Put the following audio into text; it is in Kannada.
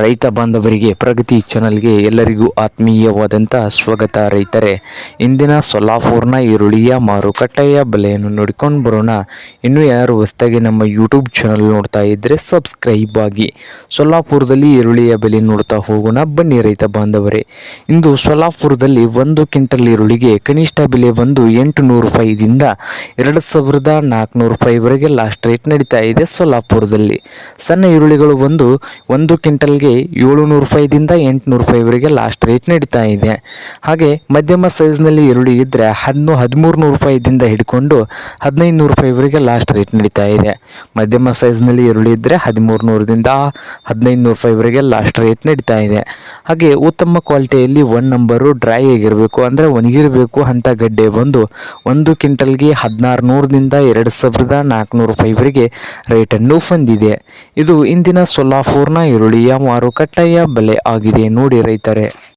ರೈತ ಬಾಂಧವರಿಗೆ, ಪ್ರಗತಿ ಚಾನಲ್ಗೆ ಎಲ್ಲರಿಗೂ ಆತ್ಮೀಯವಾದಂಥ ಸ್ವಾಗತ ರೈತರೇ. ಇಂದಿನ ಸೊಲ್ಲಾಪುರ್ನ ಈರುಳ್ಳಿಯ ಮಾರುಕಟ್ಟೆಯ ಬೆಲೆಯನ್ನು ನೋಡಿಕೊಂಡು ಬರೋಣ. ಇನ್ನೂ ಯಾರು ಹೊಸದಾಗಿ ನಮ್ಮ ಯೂಟ್ಯೂಬ್ ಚಾನಲ್ ನೋಡ್ತಾ ಇದ್ದರೆ ಸಬ್ಸ್ಕ್ರೈಬ್ ಆಗಿ. ಸೊಲ್ಲಾಪುರದಲ್ಲಿ ಈರುಳ್ಳಿಯ ಬೆಲೆ ನೋಡ್ತಾ ಹೋಗೋಣ. ಬನ್ನಿ ರೈತ ಬಾಂಧವರೇ. ಇಂದು ಸೊಲ್ಲಾಪುರದಲ್ಲಿ ಒಂದು ಕ್ವಿಂಟಲ್ ಈರುಳ್ಳಿಗೆ ಕನಿಷ್ಠ ಬೆಲೆ ಬಂದು ಎಂಟು ನೂರು ರೂಪಾಯಿದಿಂದ ಎರಡು ಸಾವಿರದ ನಾಲ್ಕುನೂರು ರೂಪಾಯಿವರೆಗೆ ಲಾಸ್ಟ್ ರೇಟ್ ನಡೀತಾ ಇದೆ ಸೊಲ್ಲಾಪುರದಲ್ಲಿ ಸಣ್ಣ ಈರುಳ್ಳಿಗಳು ಬಂದು ಒಂದು ಕ್ವಿಂಟಲ್ಗೆ ಏಳುನೂರು ರೂಪಾಯಿದಿಂದ ಎಂಟುನೂರು ರೂಪಾಯಿವರೆಗೆ ಲಾಸ್ಟ್ ರೇಟ್ ನಡೀತಾ ಇದೆ. ಹಾಗೆ ಮಧ್ಯಮ ಸೈಜ್ನಲ್ಲಿ ಈರುಳ್ಳಿ ಇದ್ದರೆ ಹದಿನೂ ಹದಿಮೂರು ನೂರು ರೂಪಾಯಿದಿಂದ ಹಿಡ್ಕೊಂಡು ಹದಿನೈದು ನೂರು ರೂಪಾಯಿವರೆಗೆ ಲಾಸ್ಟ್ ರೇಟ್ ನಡೀತಾ ಇದೆ. ಮಧ್ಯಮ ಸೈಜ್ನಲ್ಲಿ ಈರುಳ್ಳಿ ಇದ್ದರೆ ಹದಿಮೂರು ನೂರದಿಂದ ಹದಿನೈದು ನೂರು ರೂಪಾಯಿವರೆಗೆ ಲಾಸ್ಟ್ ರೇಟ್ ನಡೀತಾ ಇದೆ. ಹಾಗೆ ಉತ್ತಮ ಕ್ವಾಲಿಟಿಯಲ್ಲಿ ಒನ್ ನಂಬರು ಡ್ರೈ ಆಗಿರಬೇಕು ಅಂದರೆ ಒಣಗಿರಬೇಕು ಅಂತ ಗಡ್ಡೆ ಬಂದು ಒಂದು ಕ್ವಿಂಟಲ್ಗೆ ಹದಿನಾರು ನೂರರಿಂದ ಎರಡು ಸಾವಿರದ ನಾಲ್ಕುನೂರು ರೂಪಾಯಿವರೆಗೆ ರೇಟನ್ನು ಹೊಂದಿದೆ. ಇದು ಇಂದಿನ ಸೊಲ್ಲಾಪುರ್ನ ಈರುಳ್ಳಿಯ ಮಾರುಕಟ್ಟೆಯ ಬೆಲೆ ಆಗಿದೆ ನೋಡಿ ರೈತರೇ.